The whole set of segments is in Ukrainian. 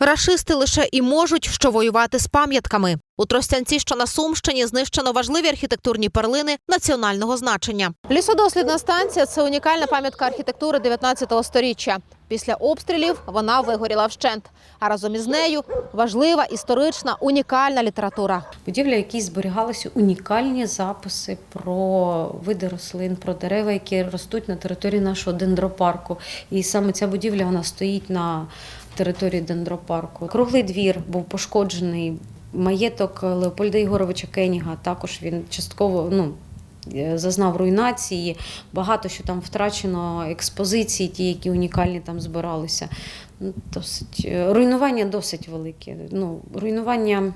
Рашисти лише і можуть що воювати з пам'ятками. У Тростянці, що на Сумщині, знищено важливі архітектурні перлини національного значення. Лісодослідна станція це унікальна пам'ятка архітектури 19 століття. Після обстрілів вона вигоріла вщент. А разом із нею важлива історична унікальна література. Будівля, в якій зберігалися унікальні записи про види рослин, про дерева, які ростуть на території нашого дендропарку. І саме ця будівля вона стоїть на території дендропарку. Круглий двір був пошкоджений. Маєток Леопольда Ігоровича Кеніга також він частково ну, е, зазнав руйнації. Багато що там втрачено експозиції, ті, які унікальні там збиралися. Ну, Досить е, руйнування досить велике. Ну, руйнування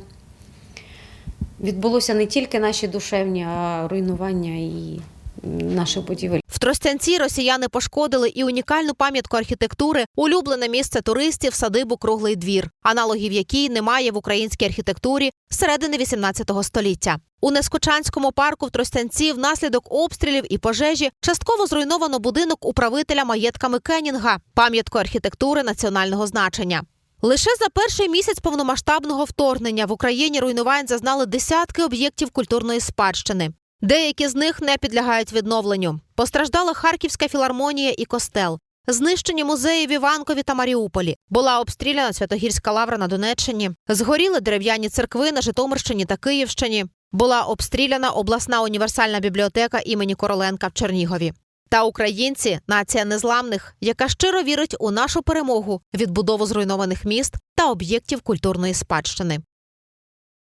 відбулося не тільки наші душевні, а руйнування і наших будівель. В Тростянці росіяни пошкодили і унікальну пам'ятку архітектури, улюблене місце туристів, садибу Круглий двір, аналогів якій немає в українській архітектурі середини 18 століття. У Нескочанському парку в Тростянці внаслідок обстрілів і пожежі частково зруйновано будинок управителя маєтками Кенінга, пам'ятку архітектури національного значення. Лише за перший місяць повномасштабного вторгнення в Україні руйнувань зазнали десятки об'єктів культурної спадщини. Деякі з них не підлягають відновленню. Постраждала Харківська філармонія і костел. Знищені музеї в Іванкові та Маріуполі. Була обстріляна Святогірська лавра на Донеччині. Згоріли дерев'яні церкви на Житомирщині та Київщині. Була обстріляна обласна універсальна бібліотека імені Короленка в Чернігові. Та українці нація незламних, яка щиро вірить у нашу перемогу, відбудову зруйнованих міст та об'єктів культурної спадщини.